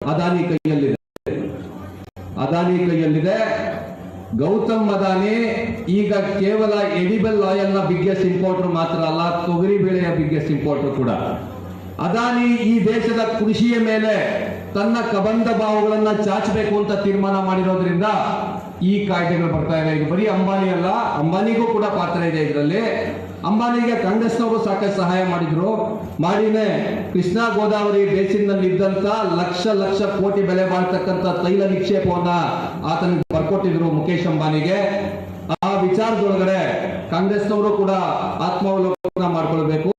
ಅದಾನಿ ಕೈಯಲ್ಲಿದೆ. ಅದಾನಿ ಕೈಯಲ್ಲಿದೆ. ಗೌತಮ್ ಅದಾನಿ, ಈಗ ಕೇವಲ ಎಡಿಬಲ್ ಆಯಿಲ್ನ ಬಿಗ್ಗೆಸ್ಟ್ ಇಂಪೋರ್ಟರ್ ಮಾತ್ರ ಅಲ್ಲ, ತೊಗರಿ ಬೇಳೆಯ ಬಿಗ್ಗೆಸ್ಟ್ ಇಂಪೋರ್ಟರ್ ಕೂಡ. ಅದಾನಿ ಈ ದೇಶದ ಕೃಷಿಯ ಮೇಲೆ ತನ್ನ ಕಬಂಧ ಭಾವಗಳನ್ನ ಚಾಚಬೇಕು ಅಂತ ತೀರ್ಮಾನ ಮಾಡಿರೋದ್ರಿಂದ ಈ ಕಾಯ್ದೆಗಳು ಬರ್ತಾ ಇದೆ. ಈಗ ಬರೀ ಅಂಬಾನಿ ಅಲ್ಲ ಅಂಬಾನಿಗೂ ಕೂಡ ಪಾತ್ರ ಇದೆ ಇದರಲ್ಲಿ. ಅಂಬಾನಿಗೆ ಕಾಂಗ್ರೆಸ್ನವರು ಸಾಕಷ್ಟು ಸಹಾಯ ಮಾಡಿದ್ರು. ಮಾಡಿನೇ ಕೃಷ್ಣಾ ಗೋದಾವರಿ ಬೇಸಿನ್ನಲ್ಲಿ ಇದ್ದಂತ ಲಕ್ಷ ಲಕ್ಷ ಕೋಟಿ ಬೆಲೆ ಬಾಳ್ತಕ್ಕಂಥ ತೈಲ ನಿಕ್ಷೇಪವನ್ನ ಆತನಿಗೆ ಬರ್ಕೊಟ್ಟಿದ್ರು ಮುಖೇಶ್ ಅಂಬಾನಿಗೆ. ಆ ವಿಚಾರದೊಳಗಡೆ ಕಾಂಗ್ರೆಸ್ನವರು ಕೂಡ ಆತ್ಮಾವಲೋಕನ ಮಾಡ್ಕೊಳ್ಬೇಕು.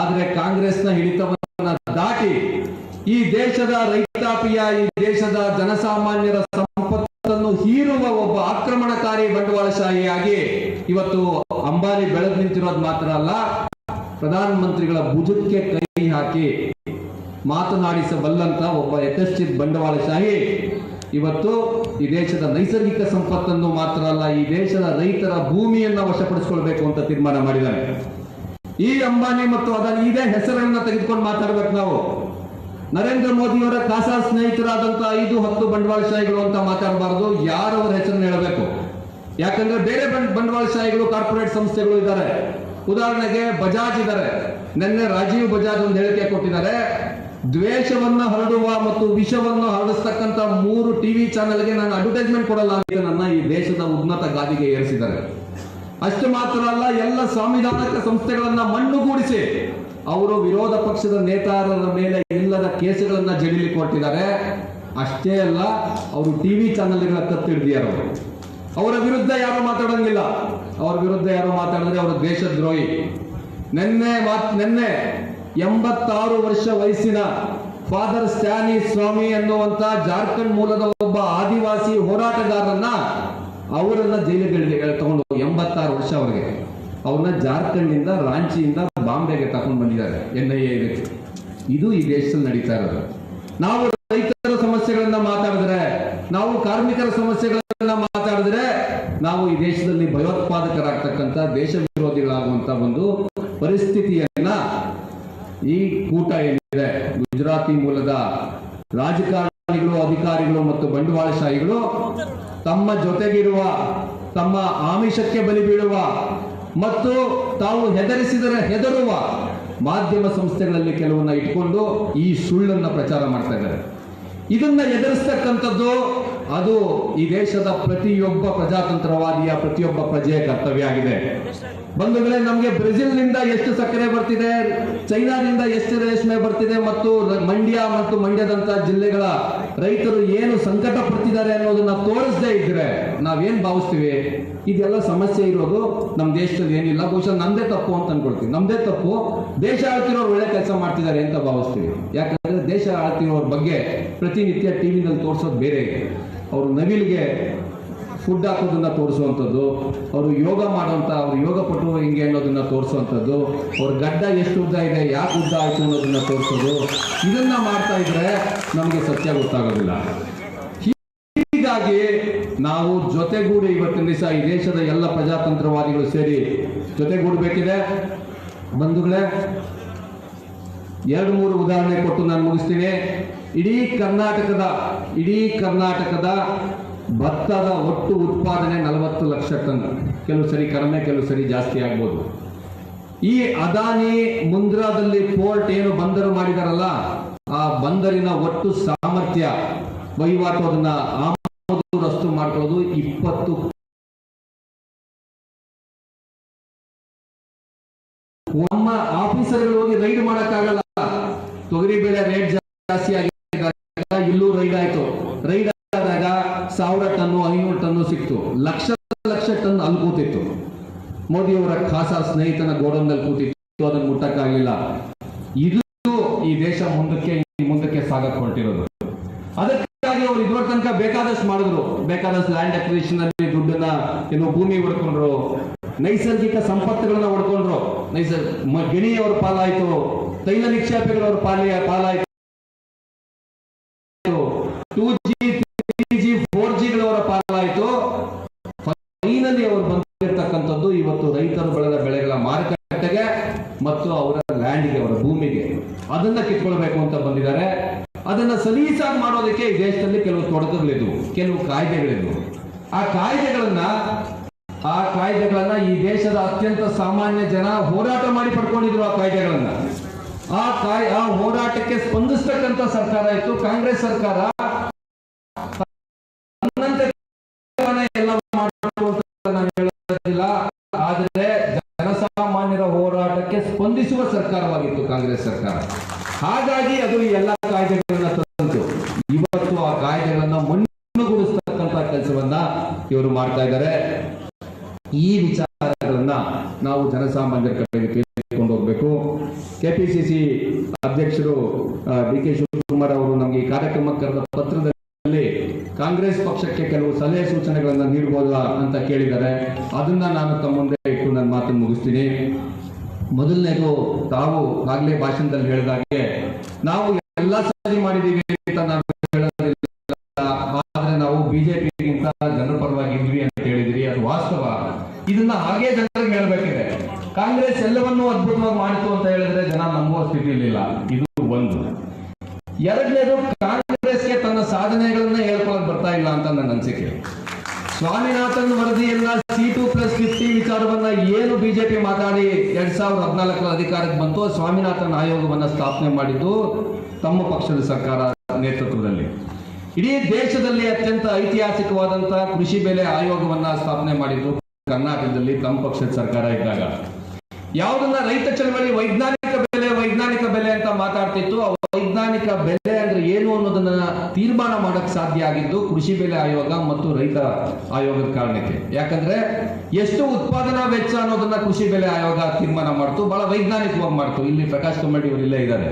ಆದ್ರೆ ಕಾಂಗ್ರೆಸ್ನ ಹಿಡಿತವನ್ನ ದಾಟಿ ಈ ದೇಶದ ರೈತಾಪಿಯ, ಈ ದೇಶದ ಜನಸಾಮಾನ್ಯರ ಸಂಪತ್ತನ್ನು ಹೀರುವ ಒಬ್ಬ ಆಕ್ರಮಣಕಾರಿ ಬಂಡವಾಳಶಾಹಿಯಾಗಿ ಇವತ್ತು ಅಂಬಾನಿ ಬೆಳೆದು ನಿಂತಿರೋದು ಮಾತ್ರ ಅಲ್ಲ ಪ್ರಧಾನ ಮಂತ್ರಿಗಳ ಭುಜಕ್ಕೆ ಕೈ ಹಾಕಿ ಮಾತನಾಡಿಸಬಲ್ಲಂತ ಒಬ್ಬ ಯಥಶ್ಚಿತ್ ಬಂಡವಾಳಶಾಹಿ. ಇವತ್ತು ಈ ದೇಶದ ನೈಸರ್ಗಿಕ ಸಂಪತ್ತನ್ನು ಮಾತ್ರ ಅಲ್ಲ, ಈ ದೇಶದ ರೈತರ ಭೂಮಿಯನ್ನ ವಶಪಡಿಸಿಕೊಳ್ಬೇಕು ಅಂತ ತೀರ್ಮಾನ ಮಾಡಿದ್ದಾರೆ ಈ ಅಂಬಾನಿ ಮತ್ತು ಅದರ ಇದೇ ಹೆಸರನ್ನ ತೆಗೆದುಕೊಂಡು ಮಾತಾಡ್ಬೇಕು ನಾವು. ನರೇಂದ್ರ ಮೋದಿಯವರ ಖಾಸಾ ಸ್ನೇಹಿತರಾದಂತಹ ಐದು ಹತ್ತು ಬಂಡವಾಳಶಾಹಿಗಳು ಅಂತ ಮಾತಾಡಬಾರದು, ಯಾರವರ ಹೆಸರನ್ನು ಹೇಳಬೇಕು? ಯಾಕಂದ್ರೆ ಬೇರೆ ಬಂಡ್- ಬಂಡವಾಳಶಾಹಿಗಳು ಕಾರ್ಪೊರೇಟ್ ಸಂಸ್ಥೆಗಳು ಇದ್ದಾರೆ. ಉದಾಹರಣೆಗೆ ಬಜಾಜ್ ಇದ್ದಾರೆ. ನಿನ್ನೆ ರಾಜೀವ್ ಬಜಾಜ್ ಒಂದು ಹೇಳಿಕೆ ಕೊಟ್ಟಿದ್ದಾರೆ. ದ್ವೇಷವನ್ನ ಹರಡುವ ಮತ್ತು ವಿಷವನ್ನು ಹರಡಿಸ್ತಕ್ಕಂತ ಮೂರು ಟಿವಿ ಚಾನೆಲ್ಗೆ ನಾನು ಅಡ್ವರ್ಟೈಸ್ಮೆಂಟ್ ಕೊಡಲ್ಲ ಅಂತ ನನ್ನ ಈ ದೇಶದ ಉನ್ನತ ಗಾದಿಗೆ ಏರಿಸಿದ್ದಾರೆ. ಅಷ್ಟು ಮಾತ್ರ ಅಲ್ಲ, ಎಲ್ಲ ಸಾಂವಿಧಾನಿಕ ಸಂಸ್ಥೆಗಳನ್ನ ಮಣ್ಣುಗೂಡಿಸಿ ಅವರು ವಿರೋಧ ಪಕ್ಷದ ನೇತಾರರ ಮೇಲೆ ಇಲ್ಲದ ಕೇಸುಗಳನ್ನ ಜಡಿಲಿ ಕೊಟ್ಟಿದ್ದಾರೆ ಅಷ್ಟೇ ಅಲ್ಲ, ಅವರು ಟಿವಿ ಚಾನೆಲ್ಗಳ ಕತ್ತಿಡ್ದಿಯಾರು ಅವರ ವಿರುದ್ಧ ಯಾರು ಮಾತಾಡಂಗಿಲ್ಲ. ಅವರ ವಿರುದ್ಧ ಯಾರು ಮಾತಾಡಿದ್ರೆ ಅವರು ದೇಶದ್ರೋಹಿ ನಿನ್ನೆ ನಿನ್ನೆ ಎಂಬತ್ತಾರು ವರ್ಷ ವಯಸ್ಸಿನ ಫಾದರ್ ಸ್ಟ್ಯಾನಿ ಸ್ವಾಮಿ ಅನ್ನುವಂತ ಜಾರ್ಖಂಡ್ ಮೂಲದ ಒಬ್ಬ ಆದಿವಾಸಿ ಹೋರಾಟಗಾರರನ್ನ ಅವರನ್ನ ಜೈಲಿಗೆ ತಗೊಂಡು ಎಂಬತ್ತಾರು ವರ್ಷ ಅವರಿಗೆ. ಅವ್ರನ್ನ ಜಾರ್ಖಂಡ್ನಿಂದ, ರಾಂಚಿಯಿಂದ ಬಾಂಬೆಗೆ ತಗೊಂಡು ಬಂದಿದ್ದಾರೆ, ಎನ್ ಐ ಎ ಇದು ಈ ದೇಶದಲ್ಲಿ ನಡೀತಾ ಇರೋದು. ನಾವು ರೈತರ ಸಮಸ್ಯೆಗಳನ್ನ ಮಾತಾಡಿದ್ರೆ ನಾವು ಕಾರ್ಮಿಕರ ಸಮಸ್ಯೆಗಳನ್ನ ಮಾತಾಡಿದ್ರೆ ನಾವು ಈ ದೇಶದಲ್ಲಿ ಭಯೋತ್ಪಾದಕರಾಗ್ತಕ್ಕಂಥ ದೇಶ ವಿರೋಧಿಗಳಾಗುವಂತ ಒಂದು ಪರಿಸ್ಥಿತಿಯನ್ನ ಈ ಕೂಟ ಏನಿದೆ, ಗುಜರಾತಿ ಮೂಲದ ರಾಜಕಾರಣಿಗಳು, ಅಧಿಕಾರಿಗಳು ಮತ್ತು ಬಂಡವಾಳಶಾಹಿಗಳು ತಮ್ಮ ಜೊತೆಗಿರುವ, ತಮ್ಮ ಆಮಿಷಕ್ಕೆ ಬಲಿ ಬೀಳುವ ಮತ್ತು ತಾವು ಹೆದರಿಸಿದರೆ ಹೆದರುವ ಮಾಧ್ಯಮ ಸಂಸ್ಥೆಗಳಲ್ಲಿ ಕೆಲವನ್ನ ಇಟ್ಕೊಂಡು ಈ ಸುಳ್ಳನ್ನ ಪ್ರಚಾರ ಮಾಡ್ತಾ ಇದ್ದಾರೆ. ಇದನ್ನ ಎದುರಿಸ್ತಕ್ಕಂಥದ್ದು ಅದು ಈ ದೇಶದ ಪ್ರತಿಯೊಬ್ಬ ಪ್ರಜಾತಂತ್ರವಾದಿಯ ಪ್ರತಿಯೊಬ್ಬ ಪ್ರಜೆಯ ಕರ್ತವ್ಯ ಆಗಿದೆ. ಬಂಧುಗಳೇ, ನಮಗೆ ಬ್ರೆಜಿಲ್ನಿಂದ ಎಷ್ಟು ಸಕ್ಕರೆ ಬರ್ತಿದೆ, ಚೈನಾದಿಂದ ಎಷ್ಟು ರೇಷ್ಮೆ ಬರ್ತಿದೆ ಮತ್ತು ಮಂಡ್ಯ ಮತ್ತು ಮಂಡ್ಯದಂತ ಜಿಲ್ಲೆಗಳ ರೈತರು ಏನು ಸಂಕಟ ಪಡ್ತಿದ್ದಾರೆ ಅನ್ನೋದನ್ನ ತೋರಿಸದೇ ಇದ್ರೆ ನಾವೇನ್ ಭಾವಿಸ್ತೀವಿ? ಇದೆಲ್ಲ ಸಮಸ್ಯೆ ಇರೋದು ನಮ್ಮ ದೇಶದಲ್ಲಿ ಏನಿಲ್ಲ. ಬಹುಶಃ ನಮ್ದೇ ತಪ್ಪು ಅಂತ ಅನ್ಕೊಳ್ತೀವಿ. ನಮ್ದೇ ತಪ್ಪು. ದೇಶ ಆಳ್ತಿರೋರು ಒಳ್ಳೆ ಕೆಲಸ ಮಾಡ್ತಿದ್ದಾರೆ ಅಂತ ಭಾವಿಸ್ತೀವಿ. ಯಾಕಂದ್ರೆ ದೇಶ ಆಳ್ತಿರೋರ ಬಗ್ಗೆ ಪ್ರತಿನಿತ್ಯ ಟಿವಿನಲ್ಲಿ ತೋರಿಸೋದು ಬೇರೆ. ಅವರು ನವಿಲಿಗೆ ಫುಡ್ ಹಾಕೋದನ್ನ ತೋರಿಸುವಂಥದ್ದು, ಅವರು ಯೋಗ ಮಾಡುವಂಥ ಅವ್ರು ಯೋಗ ಪಟ್ಟು ಹೆಂಗೆ ಅನ್ನೋದನ್ನ ತೋರಿಸುವಂಥದ್ದು, ಅವ್ರ ಗಡ್ಡ ಎಷ್ಟು ಉದ್ದ ಇದೆ, ಯಾಕೆ ಉದ್ದ ಆಯಿತು ಅನ್ನೋದನ್ನ ತೋರಿಸೋದು, ಇದನ್ನ ಮಾಡ್ತಾ ಇದ್ರೆ ನಮಗೆ ಸತ್ಯ ಗೊತ್ತಾಗೋದಿಲ್ಲ. ಹೀಗಾಗಿ ನಾವು ಜೊತೆಗೂಡಿ ಇವತ್ತಿನ ದಿವಸ ಈ ದೇಶದ ಎಲ್ಲ ಪ್ರಜಾತಂತ್ರವಾದಿಗಳು ಸೇರಿ ಜೊತೆಗೂಡಬೇಕಿದೆ. ಬಂಧುಗಳೇ, ಎರಡು ಮೂರು ಉದಾಹರಣೆ ಕೊಟ್ಟು ನಾನು ಮುಗಿಸ್ತೀನಿ. ಇಡೀ ಕರ್ನಾಟಕದ ಇಡೀ ಕರ್ನಾಟಕದ ಭತ್ತದ ಒಟ್ಟು ಉತ್ಪಾದನೆ ನಲವತ್ತು ಲಕ್ಷ ಟನ್. ಕೆಲವು ಸರಿ ಕಡಿಮೆ, ಕೆಲವು ಸರಿ ಜಾಸ್ತಿ ಆಗ್ಬೋದು. ಈ ಅದಾನಿ ಮುಂದ್ರಾದಲ್ಲಿ ಪೋರ್ಟ್ ಏನು ಬಂದರು ಮಾಡಿದಾರಲ್ಲ, ಆ ಬಂದರಿನ ಒಟ್ಟು ಸಾಮರ್ಥ್ಯ, ವಹಿವಾಟು ಅದನ್ನ ಆಮದು ರಫ್ತು ಮಾಡ್ಕೊಳ್ಳೋದು ಇಪ್ಪತ್ತು ನಮ್ಮ ಆಫೀಸರ್ಗಳು ಹೋಗಿ ರೈಡ್ ಮಾಡಕ್ಕಾಗಲ್ಲ. ತೊಗರಿ ಬೆಳೆ ರೇಟ್ ಜಾಸ್ತಿ ಆಗಿದೆ ಇಲ್ಲೂ ರೈಡ್ ಆಯ್ತು. ರೈಡ್ ಸಾವಿರ ಟನ್ನು ಐನೂರು ಟನ್ನು ಸಿಕ್ತು. ಲಕ್ಷ ಲಕ್ಷ ಟನ್ ಅಲ್ಲಿ ಕೂತಿತ್ತು. ಮೋದಿಯವರ ಖಾಸಾ ಸ್ನೇಹಿತನ ಗೋಡೌನ್ನಲ್ಲಿ ಕೂತಿತ್ತು. ಅದನ್ನು ಮುಟ್ಟಕ್ಕಾಗಲಿಲ್ಲ. ಇದು ಈ ದೇಶ ಮುಂದಕ್ಕೆ ಮುಂದಕ್ಕೆ ಸಾಗಕ್ ಹೊರಟಿರೋದು ಅದಕ್ಕಾಗಿ ಅವರು ಇದುವರ ತನಕ ಬೇಕಾದಷ್ಟು ಮಾಡಿದ್ರು. ಬೇಕಾದಷ್ಟು ಲ್ಯಾಂಡ್ ಅಕ್ವಿಸಿಷನ್ ಅಲ್ಲಿ ದುಡ್ಡನ್ನ, ಏನು ಭೂಮಿ ಹೊಡ್ಕೊಂಡ್ರು. ನೈಸರ್ಗಿಕ ಸಂಪತ್ತುಗಳನ್ನ ಹೊಡ್ಕೊಂಡ್ರು. ನೈಸರ್ಗಿಕ ಮ- ಗಿಣಿಯವ್ರ ಪಾಲಾಯ್ತು. ತೈಲ ನಿಕ್ಷೇಪಗಳವ್ರ ಪಾಲಿಯ ಪಾಲಾಯ್ತು two G three G four ಜಿಗಳವರ ಪಾಲಾಯ್ತು ಫೈನಲಿ ಅವರು ಬಂದಿರತಕ್ಕಂಥದ್ದು ಇವತ್ತು ರೈತರು ಬೆಳೆದ ಬೆಳೆಗಳ ಮಾರುಕಟ್ಟೆಗೆ ಮತ್ತು ಅವರ ಲ್ಯಾಂಡ್ಗೆ ಅವರ ಭೂಮಿಗೆ ಅದನ್ನ ಕಿತ್ಕೊಳ್ಬೇಕು ಅಂತ ಬಂದಿದ್ದಾರೆ. ಅದನ್ನ ಸಲೀಸಾಗಿ ಮಾಡೋದಕ್ಕೆ ಈ ದೇಶದಲ್ಲಿ ಕೆಲವು ತೊಡಕುಗಳಿದ್ವು, ಕೆಲವು ಕಾಯ್ದೆಗಳಿದ್ವು. ಆ ಕಾಯ್ದೆಗಳನ್ನ ಆ ಕಾಯ್ದೆಗಳನ್ನ ಈ ದೇಶದ ಅತ್ಯಂತ ಸಾಮಾನ್ಯ ಜನ ಹೋರಾಟ ಮಾಡಿ ಪಡ್ಕೊಂಡಿದ್ರು ಆ ಕಾಯ್ದೆಗಳನ್ನ. ಆ ಕಾಯ್, ಆ ಹೋರಾಟಕ್ಕೆ ಸ್ಪಂದಿಸ್ತಕ್ಕಂಥ ಸರ್ಕಾರ ಇತ್ತು. ಕಾಂಗ್ರೆಸ್ ಸರ್ಕಾರ ಎಲ್ಲ ಹೇಳೋದಿಲ್ಲ. ಆದರೆ ಜನಸಾಮಾನ್ಯರ ಹೋರಾಟಕ್ಕೆ ಸ್ಪಂದಿಸುವ ಸರ್ಕಾರವಾಗಿತ್ತು ಕಾಂಗ್ರೆಸ್ ಸರ್ಕಾರ. ಹಾಗಾಗಿ ಅದು ಈ ಎಲ್ಲ ಕಾಯ್ದೆಗಳನ್ನ ತಂತು. ಇವತ್ತು ಆ ಕಾಯ್ದೆಗಳನ್ನ ಮಣ್ಣುಗೊಳಿಸ್ತಕ್ಕಂತ ಕೆಲಸವನ್ನ ಇವರು ಮಾಡ್ತಾ ಇದ್ದಾರೆ. ಈ ವಿಚಾರಗಳನ್ನ ನಾವು ಜನಸಾಮಾನ್ಯರ ಕಡೆಗೆ ಕೇಳಿಕೊಂಡು ಹೋಗ್ಬೇಕು. ಕೆಪಿಸಿಸಿ ಅಧ್ಯಕ್ಷರು ಡಿ ಕೆ ಶಿವಕುಮಾರ್ ಅವರು ನಮ್ಗೆ ಈ ಕಾರ್ಯಕ್ರಮ ಕರೆದ ಪತ್ರದಲ್ಲಿ ಕಾಂಗ್ರೆಸ್ ಪಕ್ಷಕ್ಕೆ ಕೆಲವು ಸಲಹೆ ಸೂಚನೆಗಳನ್ನ ನೀಡಬಹುದಾ ಅಂತ ಕೇಳಿದ್ದಾರೆ. ಅದನ್ನ ನಾನು ತಮ್ಮ ಮುಂದೆ ಇಟ್ಟು ನನ್ನ ಮಾತನ್ನು ಮುಗಿಸ್ತೀನಿ. ಮೊದಲನೇದು ತಾವು ಆಗ್ಲೇ ಭಾಷಣದಲ್ಲಿ ಹೇಳಿದಾಗೆ, ನಾವು ಎಲ್ಲ ಸರಿ ಮಾಡಿದೀವಿ ಅಂತ ನಾವು ಹೇಳೋದಿಲ್ಲ. ಆದ್ರೆ ನಾವು ಬಿಜೆಪಿಗಿಂತ ಜನರ ಪರವಾಗಿದ್ವಿ ಅಂತ ಹೇಳಿದ್ರಿ. ಅದು ವಾಸ್ತವ. ಇದನ್ನ ಹಾಗೆ ಜನರಿಗೆ ಹೇಳ್ಬೇಕಿದೆ. ಕಾಂಗ್ರೆಸ್ ಎಲ್ಲವನ್ನೂ ಅದ್ಭುತವಾಗಿ ಮಾಡಿತು ಅಂತ ಹೇಳಿದ್ರೆ ಜನ ನಂಬುವ ಸ್ಥಿತಿಯಲ್ಲಿಲ್ಲ ಇದು ಒಂದು. ಎರಡನೇದು, ಕಾಂಗ್ರೆಸ್ಗೆ ತನ್ನ ಸಾಧನೆಗಳನ್ನ ಹೇಳ್ಕೊಳಕ್ ಬರ್ತಾ ಇಲ್ಲ ಅಂತ ನನ್ನ ಅನಿಸಿಕೆ. ಸ್ವಾಮಿನಾಥನ್ ವರದಿಯನ್ನ ಸಿ ಏನು ಬಿಜೆಪಿ ಮಾತಾಡಿ ಎರಡ್ ಸಾವಿರದ ಹದಿನಾಲ್ಕರ ಅಧಿಕಾರಕ್ಕೆ ಬಂತು ಸ್ವಾಮಿನಾಥನ್ ಆಯೋಗವನ್ನ ಸ್ಥಾಪನೆ ಮಾಡಿದ್ದು ತಮ್ಮ ಪಕ್ಷದ ಸರ್ಕಾರ ನೇತೃತ್ವದಲ್ಲಿ. ಇಡೀ ದೇಶದಲ್ಲಿ ಅತ್ಯಂತ ಐತಿಹಾಸಿಕವಾದಂತಹ ಕೃಷಿ ಬೆಲೆ ಆಯೋಗವನ್ನ ಸ್ಥಾಪನೆ ಮಾಡಿದ್ದು ಕರ್ನಾಟಕದಲ್ಲಿ ತಮ್ಮ ಪಕ್ಷದ ಸರ್ಕಾರ ಇದ್ದಾಗ. ಯಾವುದನ್ನ ರೈತ ಚಳವಳಿ ವೈಜ್ಞಾನಿಕ ಬೆಲೆ ವೈಜ್ಞಾನಿಕ ಬೆಲೆ ಅಂತ ಮಾತಾಡ್ತಿತ್ತು, ಆ ವೈಜ್ಞಾನಿಕ ಬೆಲೆ ಅನ್ನೋದನ್ನ ತೀರ್ಮಾನ ಮಾಡಕ್ ಸಾಧ್ಯ ಆಗಿದ್ದು ಕೃಷಿ ಬೆಲೆ ಆಯೋಗ ಮತ್ತು ರೈತ ಆಯೋಗದ ಕಾರಣಕ್ಕೆ. ಯಾಕಂದ್ರೆ ಎಷ್ಟು ಉತ್ಪಾದನಾ ವೆಚ್ಚ ಅನ್ನೋದನ್ನ ಕೃಷಿ ಬೆಲೆ ಆಯೋಗ ತೀರ್ಮಾನ ಮಾಡ್ತು, ಬಹಳ ವೈಜ್ಞಾನಿಕವಾಗಿ ಮಾಡ್ತು. ಇಲ್ಲಿ ಪ್ರಕಾಶ್ ಕಮ್ಮಡಿ ಅವರು ಇಲ್ಲೇ ಇದ್ದಾರೆ.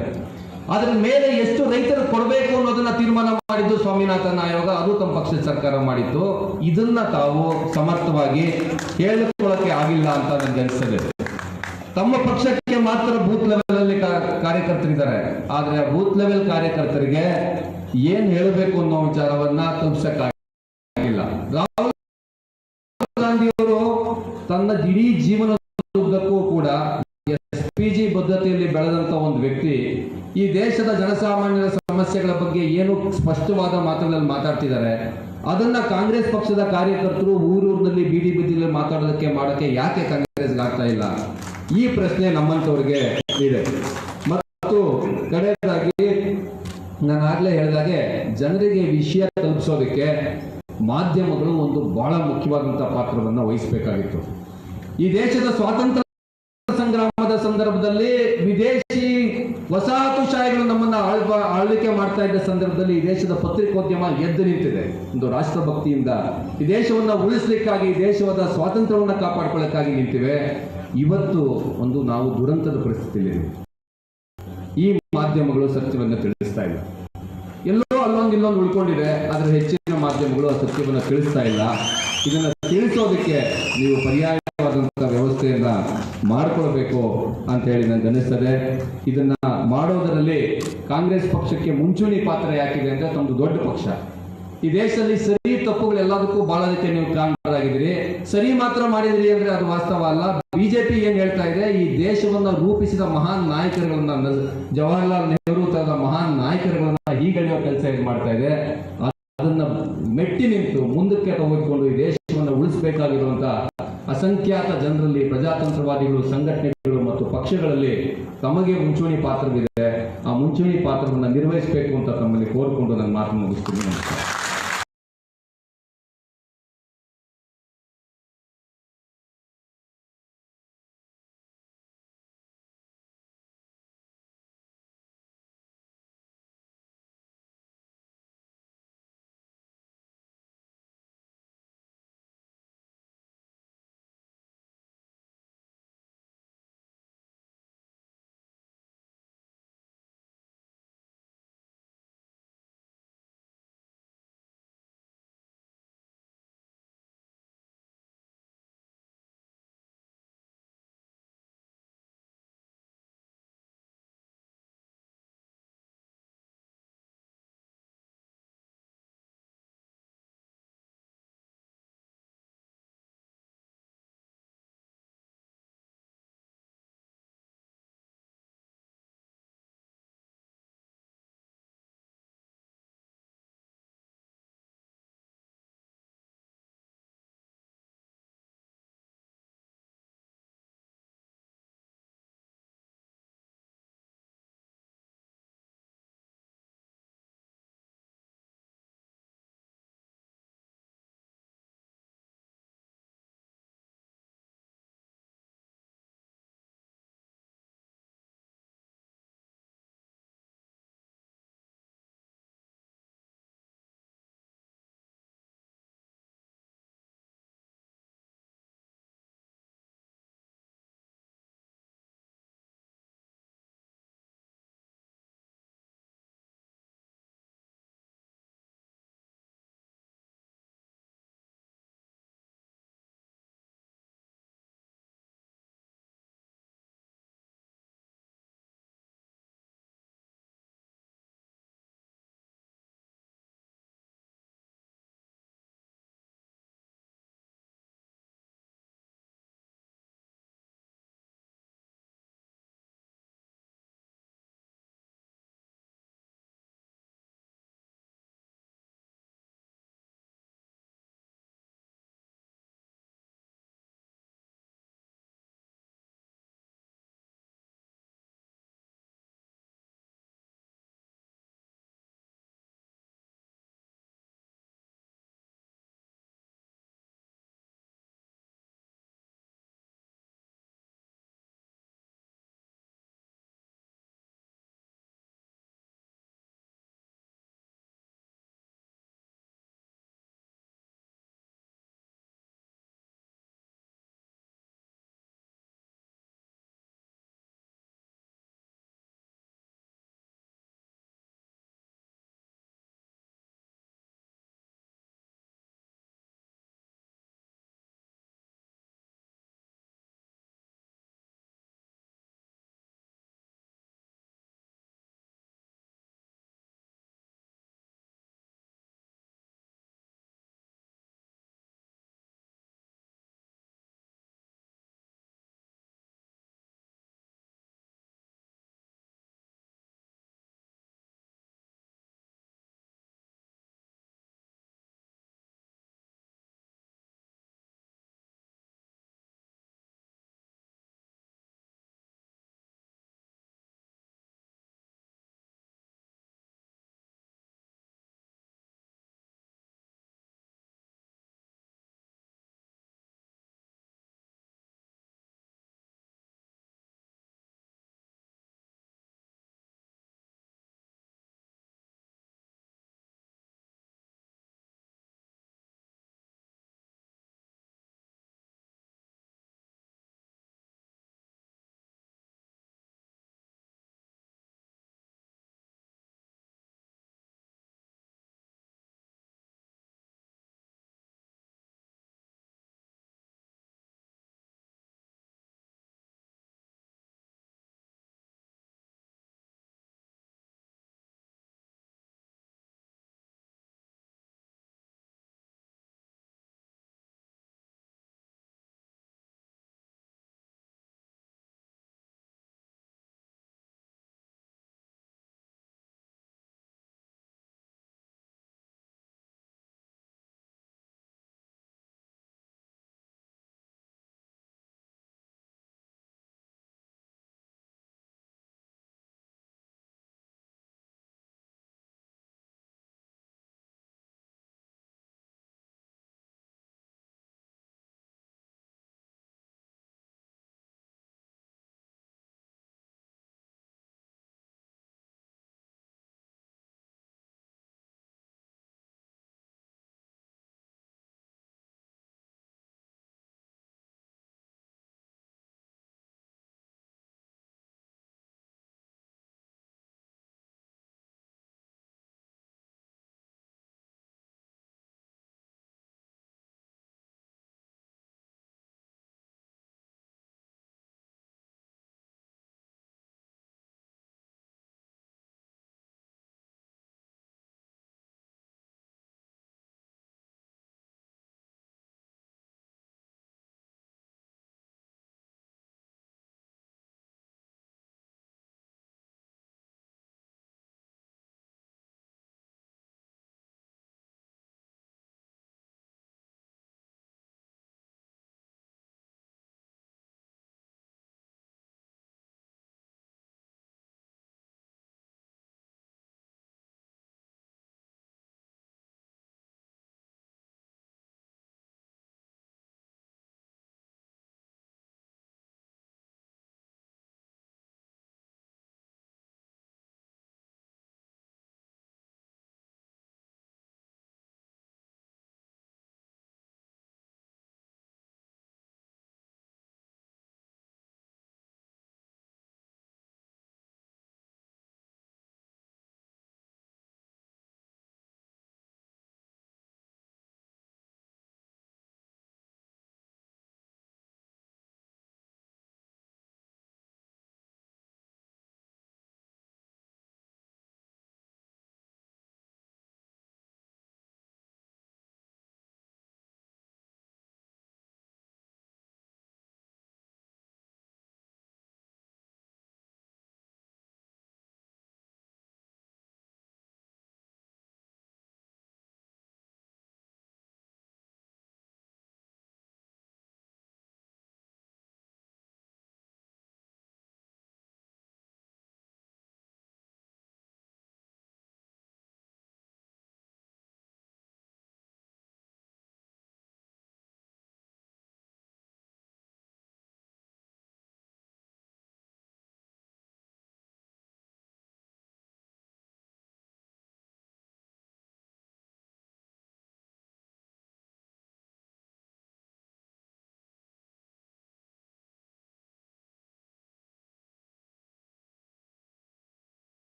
ಅದ್ರ ಮೇಲೆ ಎಷ್ಟು ರೈತರು ಕೊಡಬೇಕು ಅನ್ನೋದನ್ನ ತೀರ್ಮಾನ ಮಾಡಿದ್ದು ಸ್ವಾಮಿನಾಥನ್ ಆಯೋಗ, ಅದು ತಮ್ಮ ಪಕ್ಷದ ಸರ್ಕಾರ ಮಾಡಿತ್ತು. ಇದನ್ನ ತಾವು ಸಮರ್ಥವಾಗಿ ಹೇಳಿಕೊಳ್ಳಕ್ಕೆ ಆಗಿಲ್ಲ ಅಂತ ನನಗೆ ಅನಿಸ್ತದೆ ತಮ್ಮ ಪಕ್ಷಕ್ಕೆ ಮಾತ್ರ ಬೂತ್ ಲೆವೆಲ್ ಅಲ್ಲಿ ಕಾರ್ಯಕರ್ತರಿದ್ದಾರೆ. ಆದ್ರೆ ಬೂತ್ ಲೆವೆಲ್ ಕಾರ್ಯಕರ್ತರಿಗೆ ಏನ್ ಹೇಳಬೇಕು ಅನ್ನೋ ವಿಚಾರವನ್ನ ತಲುಪಿಸಕ್ಕಾಗಿಲ್ಲ ರಾಹುಲ್ ಗಾಂಧಿ ಅವರು ತನ್ನ ಇಡೀ ಜೀವನದುದ್ದಕ್ಕೂ ಕೂಡ ಎಸ್ ಪಿ ಜಿ ಬದ್ಧತೆಯಲ್ಲಿ ಬೆಳೆದಂತ ಒಂದು ವ್ಯಕ್ತಿ. ಈ ದೇಶದ ಜನಸಾಮಾನ್ಯರ ಸಮಸ್ಯೆಗಳ ಬಗ್ಗೆ ಏನು ಸ್ಪಷ್ಟವಾದ ಮಾತುಗಳಲ್ಲಿ ಮಾತಾಡ್ತಿದ್ದಾರೆ. ಅದನ್ನ ಕಾಂಗ್ರೆಸ್ ಪಕ್ಷದ ಕಾರ್ಯಕರ್ತರು ಊರೂರಿನಲ್ಲಿ ಬೀದಿ ಬೀದಿಯಲ್ಲಿ ಮಾತಾಡೋದಕ್ಕೆ ಮಾಡಕ್ಕೆ ಯಾಕೆ ಕಾಂಗ್ರೆಸ್ಗೆ ಆಗ್ತಾ ಇಲ್ಲ? ಈ ಪ್ರಶ್ನೆ ನಮ್ಮಂಥವ್ರಿಗೆ ಇದೆ. ಮತ್ತು ಕಡೆಯದಾಗಿ ನಾನು ಆಗ್ಲೇ ಹೇಳಿದಾಗೆ ಜನರಿಗೆ ವಿಷಯ ತಲುಪಿಸೋದಕ್ಕೆ ಮಾಧ್ಯಮಗಳು ಒಂದು ಬಹಳ ಮುಖ್ಯವಾದಂಥ ಪಾತ್ರವನ್ನು ವಹಿಸಬೇಕಾಗಿತ್ತು. ಈ ದೇಶದ ಸ್ವಾತಂತ್ರ್ಯ ಸಂಗ್ರಾಮದ ಸಂದರ್ಭದಲ್ಲಿ ವಿದೇಶಿ ವಸಾಹತುಶಾಹಿಗಳು ನಮ್ಮನ್ನ ಆಳ್ವ, ಆಳ್ವಿಕೆ ಮಾಡ್ತಾ ಇದ್ದ ಸಂದರ್ಭದಲ್ಲಿ ಈ ದೇಶದ ಪತ್ರಿಕೋದ್ಯಮ ಎದ್ದು ನಿಂತಿದೆ. ಒಂದು ರಾಷ್ಟ್ರಭಕ್ತಿಯಿಂದ ಈ ದೇಶವನ್ನ ಉಳಿಸ್ಲಿಕ್ಕಾಗಿ ದೇಶದ ಸ್ವಾತಂತ್ರ್ಯವನ್ನ ಕಾಪಾಡ್ಕೊಳ್ಳಕ್ಕಾಗಿ ನಿಂತಿವೆ. ಇವತ್ತು ಒಂದು ನಾವು ದುರಂತದ ಪರಿಸ್ಥಿತಿಯಲ್ಲಿ ಈ ಮಾಧ್ಯಮಗಳು ಸತ್ಯವನ್ನು ತಿಳಿಸ್ತಾ ಇಲ್ಲ. ಎಲ್ಲೋ ಅಲ್ಲೊಂದು ಇಲ್ಲೊಂದು ಉಳ್ಕೊಂಡಿದೆ, ಆದ್ರೆ ಹೆಚ್ಚಿನ ಮಾಧ್ಯಮಗಳು ಆ ಸತ್ಯವನ್ನು ತಿಳಿಸ್ತಾ ಇಲ್ಲ. ಇದನ್ನ ತಿಳಿಸೋದಕ್ಕೆ ನೀವು ಪರ್ಯಾಯವಾದಂಥ ವ್ಯವಸ್ಥೆಯನ್ನ ಮಾಡ್ಕೊಳ್ಬೇಕು ಅಂತ ಹೇಳಿ ನನಗೆ ಅನಿಸ್ತದೆ ಇದನ್ನ ಮಾಡೋದರಲ್ಲಿ ಕಾಂಗ್ರೆಸ್ ಪಕ್ಷಕ್ಕೆ ಮುಂಚೂಣಿ ಪಾತ್ರ ಯಾಕಿದೆ ಅಂದ್ರೆ ತಮ್ಮದು ದೊಡ್ಡ ಪಕ್ಷ. ಈ ದೇಶದಲ್ಲಿ ಸರಿ ತಪ್ಪುಗಳು ಎಲ್ಲದಕ್ಕೂ ರೀತಿಯ ನೀವು ಕಾರಣರಾಗಿದ್ದೀರಿ. ಸರಿ ಮಾತ್ರ ಮಾಡಿದಿರಿ ಅಂದ್ರೆ ಅದು ವಾಸ್ತವ ಅಲ್ಲ. ಬಿಜೆಪಿ ಏನ್ ಹೇಳ್ತಾ ಇದೆ? ಈ ದೇಶವನ್ನ ರೂಪಿಸಿದ ಮಹಾನ್ ನಾಯಕರುಗಳನ್ನ ಜವಾಹರಲಾಲ್ ನೆಹರು ತರದ ಮಹಾನ್ ನಾಯಕರುಗಳನ್ನ ಈಗಳಿಯೋ ಕೆಲಸ ಇದು ಮಾಡ್ತಾ ಇದೆ? ಅದನ್ನ ಮೆಟ್ಟಿ ನಿಂತು ಮುಂದಕ್ಕೆ ತೆಗೆದುಕೊಂಡು ಈ ದೇಶವನ್ನು ಉಳಿಸಬೇಕಾಗಿರುವಂತ ಅಸಂಖ್ಯಾತ ಜನರಲ್ಲಿ, ಪ್ರಜಾತಂತ್ರವಾದಿಗಳು, ಸಂಘಟನೆಗಳು ಮತ್ತು ಪಕ್ಷಗಳಲ್ಲಿ ತಮಗೆ ಮುಂಚೂಣಿ ಪಾತ್ರವಿದೆ. ಆ ಮುಂಚೂಣಿ ಪಾತ್ರವನ್ನು ನಿರ್ವಹಿಸಬೇಕು ಅಂತ ತಮ್ಮಲ್ಲಿ ಕೋರಿಕೊಂಡು ನನ್ನ ಮಾತು ಮುಗಿಸ್ತೀನಿ.